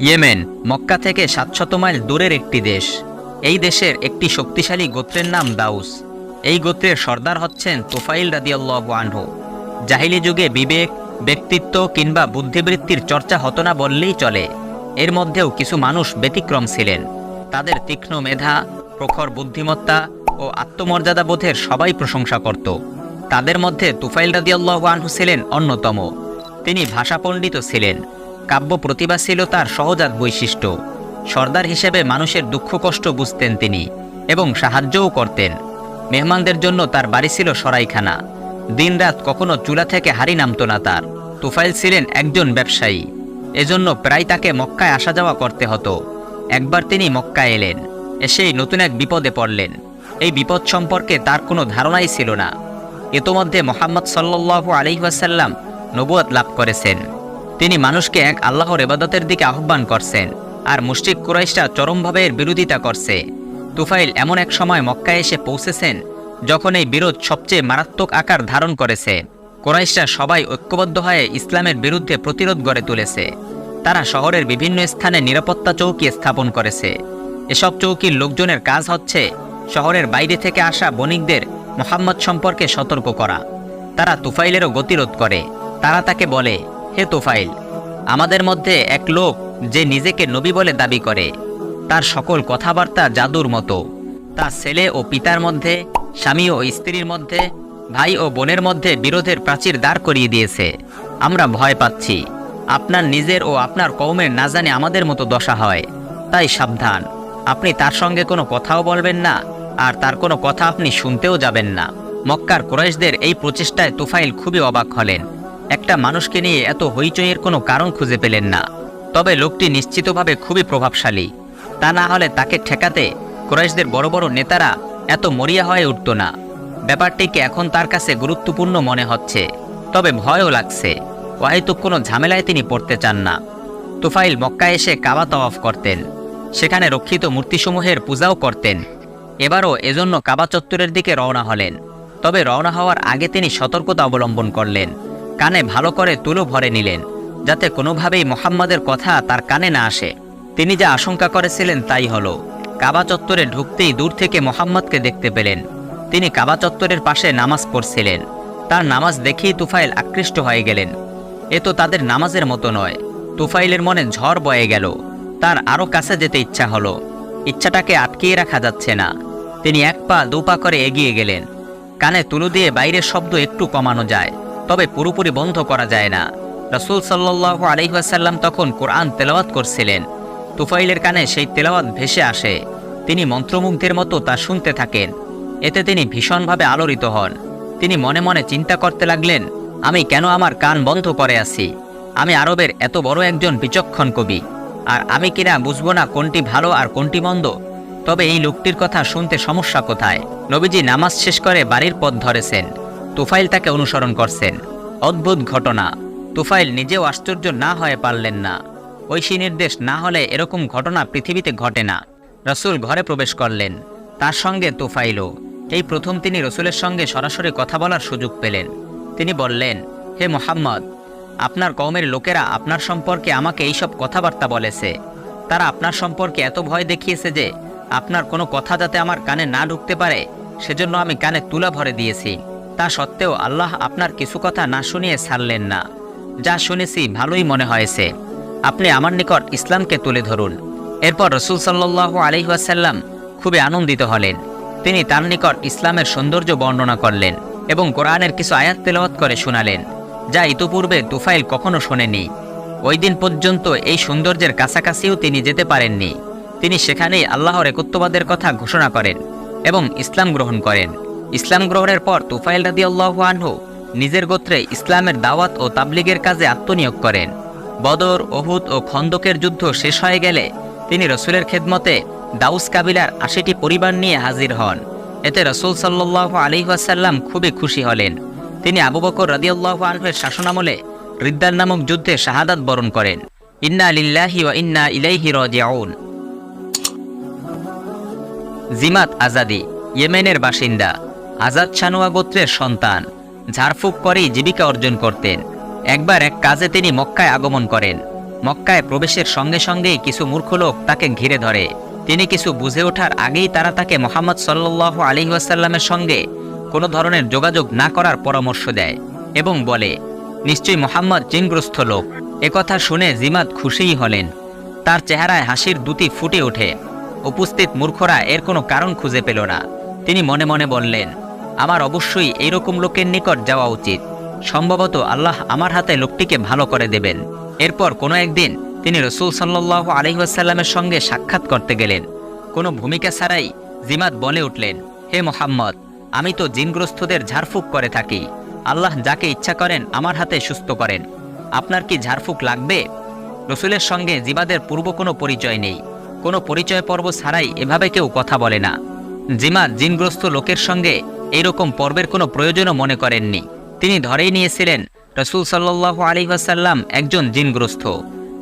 Yemen, Mecca থেকে সাতশত mile দূরের একটি দেশ। এই দেশের একটি শক্তিশালী গোত্রের নাম দাউস। এই গোত্রের সর্দার হচ্ছেন তোফাইল রাদিয়াল্লাহু আনহু। জাহিলি যুগে বিবেক, ব্যক্তিত্ব কিংবা বুদ্ধিবৃত্তির চর্চা হতো না বললেই চলে। এর মধ্যেও কিছু মানুষ ব্যতিক্রম ছিলেন। তাদের তীক্ষ্ণ মেধা, প্রখর বুদ্ধিমত্তা ও আত্মমর্যাদা বোধের সবাই প্রশংসা করত। তাদের মধ্যে তুফাইল রাদিয়াল্লাহু আনহু ছিলেন অন্যতম। তিনি ভাষা পণ্ডিত ছিলেন। কাব্য প্রতিভা ছিল তার সহজাত বৈশিষ্ট্য। সর্দার হিসেবে মানুষের দুঃখ কষ্ট বুঝতেন তিনি এবং সাহায্যও করতেন। মেহমানদের জন্য তার বাড়ি ছিল সরাইখানা। দিনরাত কখনো চুলা থেকে হারি নামতো না তার। তুফাইল ছিলেন একজন ব্যবসায়ী। এজন্য প্রায় তাকে মক্কায় আসা যাওয়া করতে হতো। একবার তিনি মক্কায় এলেন। এসেই নতুন এক বিপদে পড়লেন। এই বিপদ সম্পর্কে তার কোনো ধারণাই ছিল না। ইতোমধ্যে মোহাম্মদ সাল্লু আলহিহাসাল্লাম নবুয়াত লাভ করেছেন। তিনি মানুষকে এক আল্লাহর এবাদতের দিকে আহ্বান করছেন, আর মুশরিক কুরাইশরা চরমভাবে এর বিরোধিতা করছে। তুফাইল এমন এক সময় মক্কায় এসে পৌঁছেছেন, যখন এই বিরোধ সবচেয়ে মারাত্মক আকার ধারণ করেছে। কোরাইশরা সবাই ঐক্যবদ্ধ হয়ে ইসলামের বিরুদ্ধে প্রতিরোধ গড়ে তুলেছে। তারা শহরের বিভিন্ন স্থানে নিরাপত্তা চৌকি স্থাপন করেছে। এসব চৌকির লোকজনের কাজ হচ্ছে শহরের বাইরে থেকে আসা বণিকদের মোহাম্মদ সম্পর্কে সতর্ক করা। তারা তুফাইলেরও গতিরোধ করে। তারা তাকে বলে হে তোফাইল আমাদের মধ্যে এক লোক যে নিজেকে নবী বলে দাবি করে। তার সকল কথাবার্তা জাদুর মতো। তার ছেলে ও পিতার মধ্যে, স্বামী ও স্ত্রীর মধ্যে, ভাই ও বোনের মধ্যে বিরোধের প্রাচীর দাঁড় করিয়ে দিয়েছে। আমরা ভয় পাচ্ছি। আপনার নিজের ও আপনার কৌমের না জানে আমাদের মতো দশা হয়। তাই সাবধান। আপনি তার সঙ্গে কোনো কথাও বলবেন না, আর তার কোনো কথা আপনি শুনতেও যাবেন না। মক্কার কুরাইশদের এই প্রচেষ্টায় তুফাইল খুবই অবাক হলেন। একটা মানুষকে নিয়ে এত হইচইয়ের কোনো কারণ খুঁজে পেলেন না। তবে লোকটি নিশ্চিতভাবে খুবই প্রভাবশালী। তা না হলে তাকে ঠেকাতে কুরাইশদের বড় বড় নেতারা এত মরিয়া হয়ে উঠত না। ব্যাপারটিকে এখন তার কাছে গুরুত্বপূর্ণ মনে হচ্ছে? তবে ভয়ও লাগছে। ওয়াহিতুক কোনো ঝামেলায় তিনি পড়তে চান না। তুফাইল মক্কায় এসে কাবা তওয়াফ করতেন। সেখানে রক্ষিত মূর্তিসমূহের পূজাও করতেন। এবারও এজন্য কাবা চত্বরের দিকে রওনা হলেন। তবে রওনা হওয়ার আগে তিনি সতর্কতা অবলম্বন করলেন। কানে ভালো করে তুলো ভরে নিলেন, যাতে কোনোভাবেই মোহাম্মদের কথা তার কানে না আসে। তিনি যা আশঙ্কা করেছিলেন তাই হলো। কাবা চত্বরে ঢুকতেই দূর থেকে মোহাম্মদকে দেখতে পেলেন। তিনি কাবা চত্বরের পাশে নামাজ পড়ছিলেন। তার নামাজ দেখেই তুফাইল আকৃষ্ট হয়ে গেলেন। এ তো তাদের নামাজের মতো নয়। তুফাইলের মনে ঝড় বয়ে গেল। তার আরও কাছে যেতে ইচ্ছা হলো। ইচ্ছাটাকে আটকিয়ে রাখা যাচ্ছে না। তিনি এক পা দু পা করে এগিয়ে গেলেন। কানে তুলো দিয়ে বাইরের শব্দ একটু কমানো যায়। তবে পুরোপুরি বন্ধ করা যায় না। রসুল সাল্লাহ আলহিহাসাল্লাম তখন কোরআন তেলাওয়াত করছিলেন। তুফাইলের কানে সেই তেলাওয়াত ভেসে আসে। তিনি মন্ত্রমুগ্ধের মতো তা শুনতে থাকেন। এতে তিনি ভীষণভাবে আলোড়িত হন। তিনি মনে মনে চিন্তা করতে লাগলেন, আমি কেন আমার কান বন্ধ করে আছি? আমি আরবের এত বড় একজন বিচক্ষণ কবি। আর আমি কিনা বুঝব না কোনটি ভালো আর কোনটি মন্দ? তবে এই লোকটির কথা শুনতে সমস্যা কোথায়? নবীজি নামাজ শেষ করে বাড়ির পথ ধরেছেন। তুফাইল তাকে অনুসরণ করছেন। অদ্ভুত ঘটনা। তুফাইল নিজেও আশ্চর্য না হয়ে পারলেন না। ঐশী নির্দেশ না হলে এরকম ঘটনা পৃথিবীতে ঘটে না। রসুল ঘরে প্রবেশ করলেন। তার সঙ্গে তুফাইলও। এই প্রথম তিনি রসুলের সঙ্গে সরাসরি কথা বলার সুযোগ পেলেন। তিনি বললেন, হে মোহাম্মদ, আপনার কওমের লোকেরা আপনার সম্পর্কে আমাকে এইসব কথাবার্তা বলেছে। তারা আপনার সম্পর্কে এত ভয় দেখিয়েছে যে আপনার কোনো কথা যাতে আমার কানে না ঢুকতে পারে, সেজন্য আমি কানে তুলা ভরে দিয়েছি। তা সত্ত্বেও আল্লাহ আপনার কিছু কথা না শুনিয়ে ছাড়লেন না। যা শুনেছি ভালোই মনে হয়েছে। আপনি আমার নিকট ইসলামকে তুলে ধরুন। এরপর রসুল সাল্লাহ আলহিহাসাল্লাম খুবই আনন্দিত হলেন। তিনি তার নিকট ইসলামের সৌন্দর্য বর্ণনা করলেন এবং কোরআনের কিছু আয়াত তেলাওয়াত করে শোনালেন, যা ইতোপূর্বে তুফাইল কখনো শোনেনি ওই দিন পর্যন্ত এই সৌন্দর্যের কাছাকাছিও তিনি যেতে পারেননি। তিনি সেখানেই আল্লাহর একত্ববাদের কথা ঘোষণা করেন এবং ইসলাম গ্রহণ করেন। ইসলাম গ্রহণের পর তুফাইল রাদি আনহু নিজের গোত্রে ইসলামের দাওয়াত ও তাবলিগের কাজে আত্মনিয়োগ করেন। বদর, ওহুদ ও খন্দকের যুদ্ধ শেষ হয়ে গেলে তিনি রসুলের খেদমতে দাউস কাবিলার আশিটি পরিবার নিয়ে হাজির হন। এতে রসুল সাল্লাহ আলিহাসাল্লাম খুবই খুশি হলেন। তিনি আবু বকর রাদিয়াল্লাহু আনহুর শাসনামলে রিদ্দার নামক যুদ্ধে শাহাদাত বরণ করেন। ইন্না লিল্লাহি ওয়া ইন্না ইলাইহি রাজিউন। জিমাত আজাদি, ইয়েমেনের বাসিন্দা। আজাদ শানুয়া গোত্রের সন্তান, ঝাড়ফুঁক করেই জীবিকা অর্জন করতেন। একবার এক কাজে তিনি মক্কায় আগমন করেন। মক্কায় প্রবেশের সঙ্গে সঙ্গেই কিছু মূর্খ লোক তাকে ঘিরে ধরে। তিনি কিছু বুঝে ওঠার আগেই তারা তাকে মোহাম্মদ সাল্লাহ আলী ওয়াসাল্লামের সঙ্গে কোনো ধরনের যোগাযোগ না করার পরামর্শ দেয় এবং বলে, নিশ্চয়ই মোহাম্মদ জিনগ্রস্ত লোক। একথা শুনে জিমাত খুশিই হলেন। তার চেহারায় হাসির দুটি ফুটে ওঠে। উপস্থিত মূর্খরা এর কোনো কারণ খুঁজে পেল না। তিনি মনে মনে বললেন আমার অবশ্যই এইরকম লোকের নিকট যাওয়া উচিত। সম্ভবত আল্লাহ আমার হাতে লোকটিকে ভালো করে দেবেন। এরপর কোনো একদিন তিনি রসুল সাল্লাহ আলহিহাসাল্লামের সঙ্গে সাক্ষাৎ করতে গেলেন। কোনো ভূমিকা ছাড়াই জিমাত বলে উঠলেন, হে মোহাম্মদ, আমি তো জিনগ্রস্তদের ঝাড়ফুঁক করে থাকি। আল্লাহ যাকে ইচ্ছা করেন আমার হাতে সুস্থ করেন। আপনার কি ঝাড়ফুঁক লাগবে? রসুলের সঙ্গে জিবাদের পূর্ব কোনো পরিচয় নেই। কোনো পরিচয় পর্ব ছাড়াই এভাবে কেউ কথা বলে না। জিমাত জিনগ্রস্ত লোকের সঙ্গে এইরকম পর্বের কোনো প্রয়োজনও মনে করেননি। তিনি ধরেই নিয়েছিলেন, রসুল সাল্লাহ আলী ওয়াসাল্লাম একজন জিনগ্রস্ত।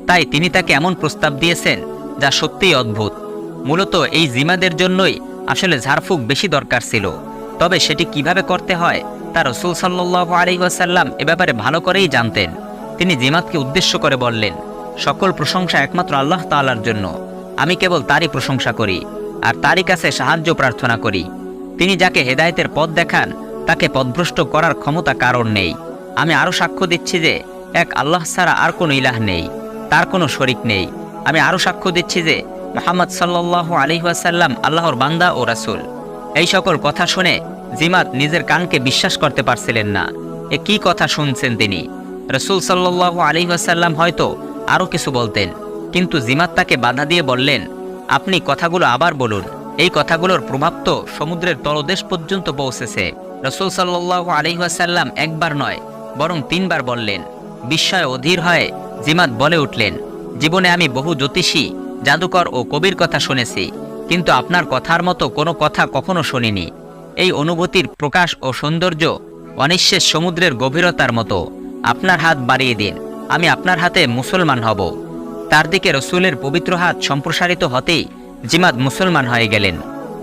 তাই তিনি তাকে এমন প্রস্তাব দিয়েছেন, যা সত্যিই অদ্ভুত। মূলত এই জিমাদের জন্যই আসলে ঝাড়ফুঁক বেশি দরকার ছিল। তবে সেটি কীভাবে করতে হয়, তা রসুল সাল্লাহ আলী ওয়াসাল্লাম এ ব্যাপারে ভালো করেই জানতেন। তিনি জিমাতকে উদ্দেশ্য করে বললেন, সকল প্রশংসা একমাত্র আল্লাহ তাআলার জন্য। আমি কেবল তারই প্রশংসা করি, আর তারই কাছে সাহায্য প্রার্থনা করি। তিনি যাকে হেদায়েতের পথ দেখান, তাকে পথভ্রষ্ট করার ক্ষমতা কারণ নেই। আমি আরও সাক্ষ্য দিচ্ছি যে, এক আল্লাহ ছাড়া আর কোনো ইলাহ নেই, তার কোনো শরিক নেই। আমি আরও সাক্ষ্য দিচ্ছি যে, মোহাম্মদ সাল্লাহ আলহিহাসাল্লাম আল্লাহর বান্দা ও রাসূল। এই সকল কথা শুনে জিমাত নিজের কানকে বিশ্বাস করতে পারছিলেন না। এ কি কথা শুনছেন তিনি? রসুল সাল্লাহ আলহিহাসাল্লাম হয়তো আরও কিছু বলতেন, কিন্তু জিমাত তাকে বাধা দিয়ে বললেন, আপনি কথাগুলো আবার বলুন। এই কথাগুলোর প্রভাব তো সমুদ্রের তলদেশ পর্যন্ত পৌঁছেছে। রসুল সাল্লাহ আলহিহাসাল্লাম একবার নয়, বরং তিনবার বললেন, বিস্ময় অধীর হয়ে জিমাত বলে উঠলেন, জীবনে আমি বহু জ্যোতিষী, জাদুকর ও কবির কথা শুনেছি, কিন্তু আপনার কথার মতো কোনো কথা কখনো শুনিনি। এই অনুভূতির প্রকাশ ও সৌন্দর্য অনিশ্বেষ সমুদ্রের গভীরতার মতো। আপনার হাত বাড়িয়ে দিন, আমি আপনার হাতে মুসলমান হব। তার দিকে রসুলের পবিত্র হাত সম্প্রসারিত হতেই জিমাদ মুসলমান হয়ে গেলেন।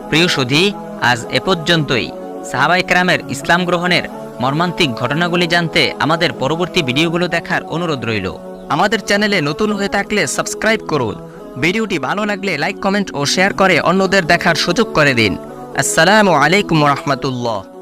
প্রিয় সুধী, আজ এ পর্যন্তই। সাহাবাই ক্রামের ইসলাম গ্রহণের মর্মান্তিক ঘটনাগুলি জানতে আমাদের পরবর্তী ভিডিওগুলো দেখার অনুরোধ রইল। আমাদের চ্যানেলে নতুন হয়ে থাকলে সাবস্ক্রাইব করুন। ভিডিওটি ভালো লাগলে লাইক, কমেন্ট ও শেয়ার করে অন্যদের দেখার সুযোগ করে দিন। আসসালামু আলাইকুম রহমতুল্লাহ।